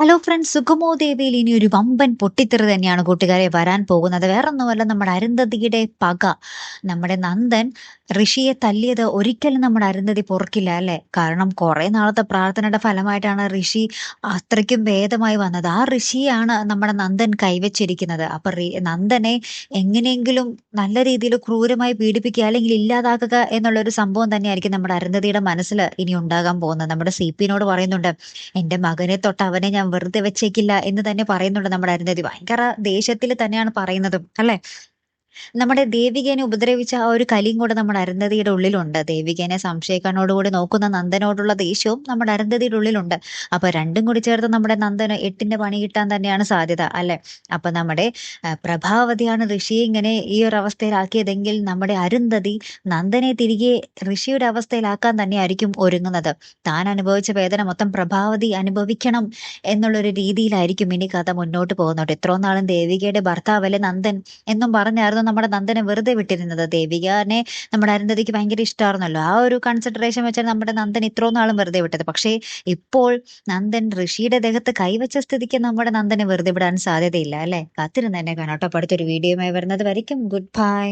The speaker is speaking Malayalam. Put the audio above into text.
ഹലോ ഫ്രണ്ട്സ് സുഗമോ ദേവിയിൽ ഇനി ഒരു വമ്പൻ പൊട്ടിത്തെറി തന്നെയാണ് കൂട്ടുകാരെ വരാൻ പോകുന്നത്. വേറൊന്നുമല്ല നമ്മുടെ അരുന്ധതിയുടെ പക നമ്മുടെ നന്ദൻ ഋഷിയെ തല്ലിയത് ഒരിക്കലും നമ്മുടെ അരുന്ധതി പൊറുക്കില്ല അല്ലെ? കാരണം കുറെ നാളത്തെ പ്രാർത്ഥനയുടെ ഫലമായിട്ടാണ് ഋഷി അത്രയ്ക്കും ഭേദമായി വന്നത്. ആ ഋഷിയാണ് നമ്മുടെ നന്ദൻ കൈവച്ചിരിക്കുന്നത്. അപ്പൊ നന്ദനെ എങ്ങനെയെങ്കിലും നല്ല രീതിയിൽ ക്രൂരമായി പീഡിപ്പിക്കുക അല്ലെങ്കിൽ ഇല്ലാതാക്കുക എന്നുള്ള ഒരു സംഭവം തന്നെയായിരിക്കും നമ്മുടെ അരുന്ധതിയുടെ മനസ്സിൽ ഇനി ഉണ്ടാകാൻ പോകുന്നത്. നമ്മുടെ സി പിന്നോട് പറയുന്നുണ്ട് എന്റെ മകനെ തൊട്ട് അവനെ ഞാൻ വെറുതെ വെച്ചേക്കില്ല എന്ന് തന്നെ പറയുന്നുണ്ട് നമ്മുടെ അരുന്ധതി. ഭയങ്കര ദേഷ്യത്തിൽ തന്നെയാണ് പറയുന്നതും അല്ലെ? നമ്മുടെ ദേവികേനെ ഉപദ്രവിച്ച ആ ഒരു കലിയും കൂടെ നമ്മുടെ അരുന്ധതിയുടെ ഉള്ളിലുണ്ട്. ദേവികേനെ സംശയക്കണ്ണോടുകൂടി നോക്കുന്ന നന്ദനോടുള്ള ദേഷ്യവും നമ്മുടെ അരുന്ധതിയുടെ ഉള്ളിലുണ്ട്. അപ്പൊ രണ്ടും കൂടി ചേർത്ത് നമ്മുടെ നന്ദന് എട്ടിന്റെ പണി കിട്ടാൻ തന്നെയാണ് സാധ്യത അല്ലെ? അപ്പൊ നമ്മുടെ പ്രഭാവതിയാണ് ഋഷിയെ ഇങ്ങനെ ഈ ഒരു അവസ്ഥയിലാക്കിയതെങ്കിൽ നമ്മുടെ അരുന്ധതി നന്ദനെ തിരികെ ഋഷിയുടെ അവസ്ഥയിലാക്കാൻ തന്നെയായിരിക്കും ഒരുങ്ങുന്നത്. താൻ അനുഭവിച്ച വേദന മൊത്തം പ്രഭാവതി അനുഭവിക്കണം എന്നുള്ളൊരു രീതിയിലായിരിക്കും ഇനി കഥ മുന്നോട്ട് പോകുന്നത്. ഇത്രയും നാളും ദേവികയുടെ ഭർത്താവല്ലേ നന്ദൻ എന്നും പറഞ്ഞായിരുന്നു നമ്മുടെ നന്ദനെ വെറുതെ വിട്ടിരുന്നത്. ദേവികനെ നമ്മുടെ അരുന്ധതിക്ക് ഭയങ്കര ഇഷ്ടമായിരുന്നല്ലോ ആ ഒരു കൺസിഡറേഷൻ വെച്ചാൽ നമ്മുടെ നന്ദൻ ഇത്രയും നാളും വെറുതെ വിട്ടത്. പക്ഷേ ഇപ്പോൾ നന്ദൻ ഋഷിയുടെ ദേഹത്ത് കൈവച്ച സ്ഥിതിക്ക് നമ്മുടെ നന്ദനെ വെറുതെ വിടാൻ സാധ്യതയില്ല അല്ലെ? കാത്തിരുന്ന് തന്നെ കാണാട്ടോ അടുത്തൊരു വീഡിയോയുമായി വരുന്നത് വരയ്ക്കും. Good bye